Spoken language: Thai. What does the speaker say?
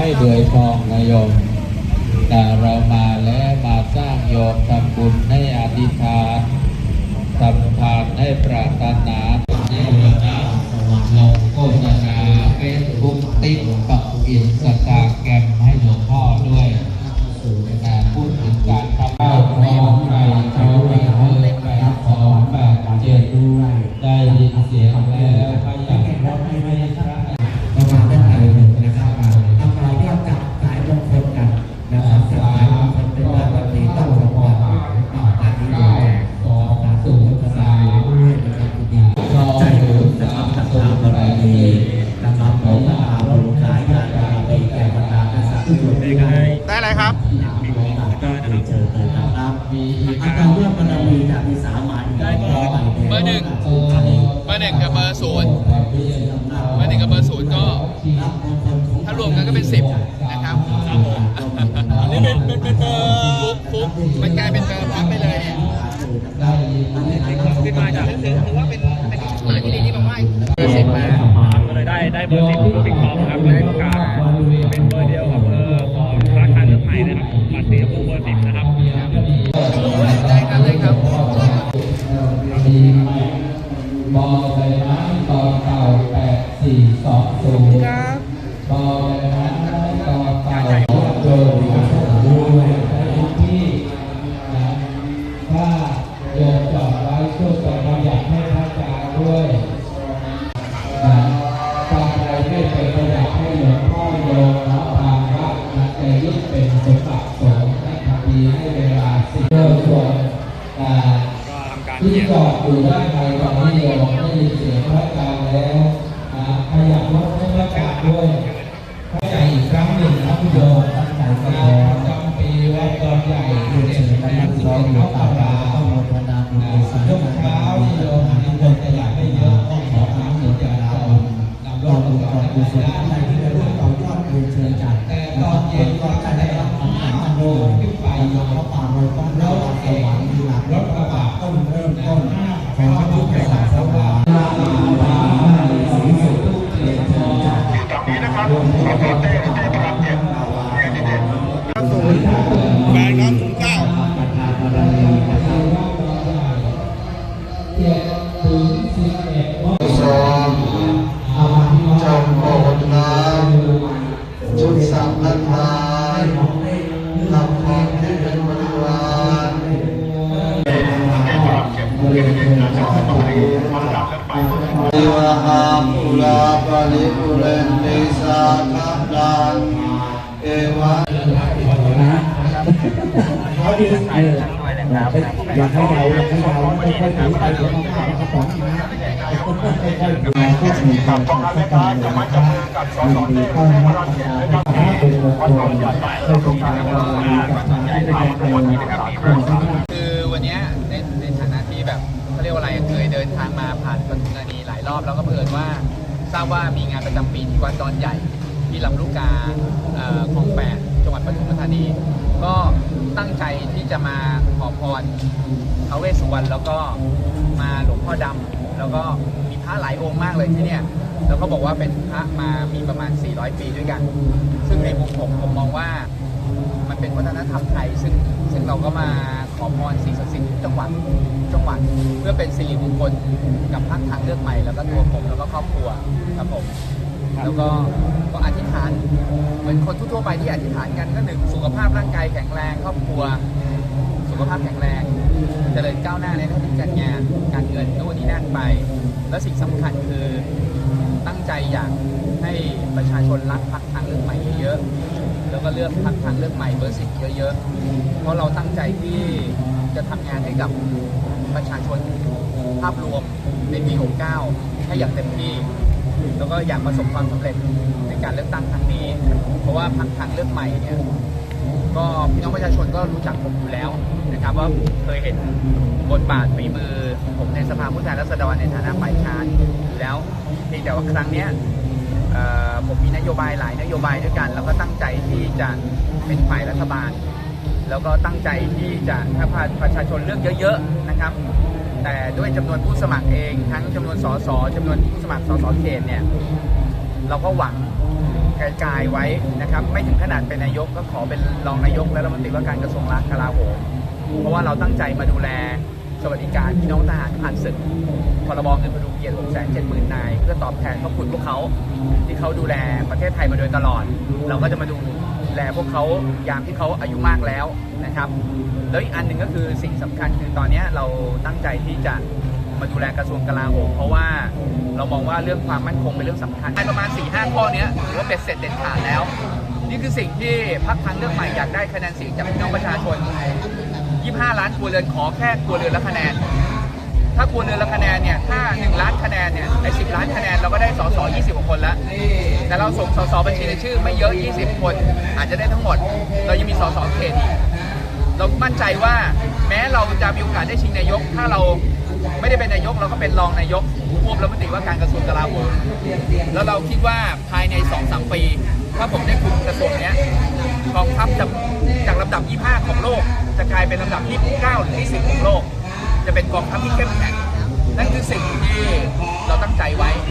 ให้เดือยทองนายโยมแต่เรามาแล้วมาสร้างโยมทำบุญให้อธิษฐานทำทานให้ปรารถนาให้เรื่องราวลงโฆษณาเฟซบุ๊กติ๊กต็อกอินสต เบอร์หนึ่งกับเบอร์ศูนย์เบอร์หนึ่งกับเบอร์ศูนย์ก็ ถ้ารวมกันก็เป็นสิบนะครับครับผมอันนี้เป็นเป็นเป็นเบอร์ฟุกฟุกมันกลายเป็นเบอร์พับไปเลยเนี่ยขึ้นมาจากถือถือว่าเป็นเป็นหมายที่ดีที่มาไหว้เบอร์สิบมาก็เลยได้ได้เบอร์สิบบิ๊กท็อปครับได้ประกาศ นะตามใดไม่เป็นประดับให้หลวงพ่อโยมรับทางวัดนะจะยึดเป็นสมบัติสงฆ์ให้ทำดีให้เวลาสิบโดยส่วนที่จอดอยู่ด้านในตอนนี้โยมได้ยินเสียงพระอาจารย์แล้วขยับรถให้ ก็จะได้รับคำถามโยมขึ้นไปยอมรับควาโรยต้องเล่าสวรรค์หลักรถกระบะต้นเริ่มต้นของพระพุทธศาสนาสีสุดเรียนเชิญจัดกับนี้นะครับขอโทษเต้ นิวหาปุราปริปุเรนติสาคดังเอวะเขาดีเอออยากให้เราอยากให้เราไม่ค่อยถือไปเดี๋ยวมาผ่านกระป๋องนะค่อยๆก็มีความต้องการเลยนะครับยินดีต้อนรับอาจารย์เป็นมงคลให้เป็นการ ทราบว่ามีงานประจำปีที่วัดดอนใหญ่ ที่ลำลูกกาเอ่อคลองแปดจังหวัดปทุมธานี ก็ตั้งใจที่จะมาขอพรท้าเวสสุวรรณแล้วก็มาหลวงพ่อดำแล้วก็มีพระหลายองค์มากเลยที่เนี่ยแล้วก็บอกว่าเป็นพระมามีประมาณ 400 ปีด้วยกัน ซึ่งในมุมผมผมมองว่ามันเป็นวัฒนธรรมไทยซึ่งซึ่งเราก็มา ขอพรสิ่งศักดิ์สิทธิ์ทุกจังหวัดทุกจังหวัดเพื่อเป็นสิริมงคลกับพรรคทางเลือกใหม่แล้วก็ตัวผมแล้วก็ครอบครัวครับผมแล้วก็ก็อธิษฐานเหมือนคนทั่วๆไปที่อธิษฐานกันก็หนึ่งสุขภาพร่างกายแข็งแรงครอบครัว สุขภาพแข็งแรงเจริญก้าวหน้าในหน้าที่การงานการเงินโน่นนี่นั่นไป แล้วสิ่งสำคัญคือตั้งใจอยากให้ประชาชนรักพรรคทางเลือกใหม่เยอะๆ แล้วก็เลือกพักทางเลือกใหม่เบอร์สิบเยอะๆ เพราะเราตั้งใจที่จะทำงานให้กับประชาชนภาพรวมในปี 69 ให้อย่างเต็มที่ แล้วก็อยากประสบความสำเร็จในการเลือกตั้งครั้งนี้ เพราะว่าพักทางเลือกใหม่เนี่ยก็พี่น้องประชาชนก็รู้จักผมอยู่แล้วนะครับว่าเคยเห็นบทบาทฝีมือผมในสภาผู้แทนราษฎรในฐานะฝ่ายค้านอยู่แล้วเพียงแต่ว่าครั้งเนี้ย ผมมีนโยบายหลายนโยบายด้วยกัน แล้วก็ตั้งใจที่จะเป็นฝ่ายรัฐบาล แล้วก็ตั้งใจที่จะถ้าประชาชนเลือกเยอะๆนะครับ แต่ด้วยจำนวนผู้สมัครเอง ทั้งจำนวนสสจำนวนผู้สมัครสสเขตเนี่ยเราก็หวังไกลๆไว้นะครับ ไม่ถึงขนาดเป็นนายกก็ขอเป็นรองนายกและรัฐมนตรีว่าการกระทรวงกลาโหมเพราะว่าเราตั้งใจมาดูแลสวัสดิการพี่น้องทหารผ่านศึกพรบเงินพดุ เกียรติ6 7 0 0 0 0นาย เพื่อตอบแทนพระคุณพวกเขาที่เขาดูแลประเทศไทยมาโดยตลอด เราก็จะมาดูแลพวกเขายามที่เขาอายุมากแล้วนะครับแล้วอีกอันหนึ่งก็คือสิ่งสำคัญคือตอนนี้เราตั้งใจที่จะมาดูแลกระทรวงกลาโหมเพราะว่าเรามองว่าเรื่องความมั่นคงเป็นเรื่องสำคัญประมาณ4ี่ห้าข้อเนี้ยถือว่าเป็นเสร็จเด็ดขาดแล้ว นี่คือสิ่งที่พรรคทางเลือกใหม่อยากได้คะแนนเสียงจากพี่น้องประชาชน 25 ล้านครัวเรือนขอแค่ครัวเรือนละคะแนน ถ้าครัวเรือนละคะแนนเนี่ย ถ้า 1 ล้านคะแนนเนี่ยไอ้10 ล้านคะแนนเราก็ได้สส20กว่าคนล้วแต่เราส่งสสบัญชีรายชื่อไม่เยอะ 20 คน อาจจะได้ทั้งหมด เรายังมีสสเขตอีกเรามั่นใจว่าแม้เราจะมีโอกาสได้ชิงนายก ถ้าเราไม่ได้เป็นนายกเราก็เป็นรองนายกควบรัฐมนตรีว่าการกระทรวงกลาโหมแล้วเราคิดว่าภายใน2-3ปี ถ้าผมได้คุมกระทรวงเนี้ยกองทัพจะจากลำดับ 25 ของโลก จะกลายเป็นลำดับที่ 9 หรือที่10ของโลก จะเป็นกองทัพที่เข้มแข็งนั่นคือสิ่งที่เราตั้งใจไว้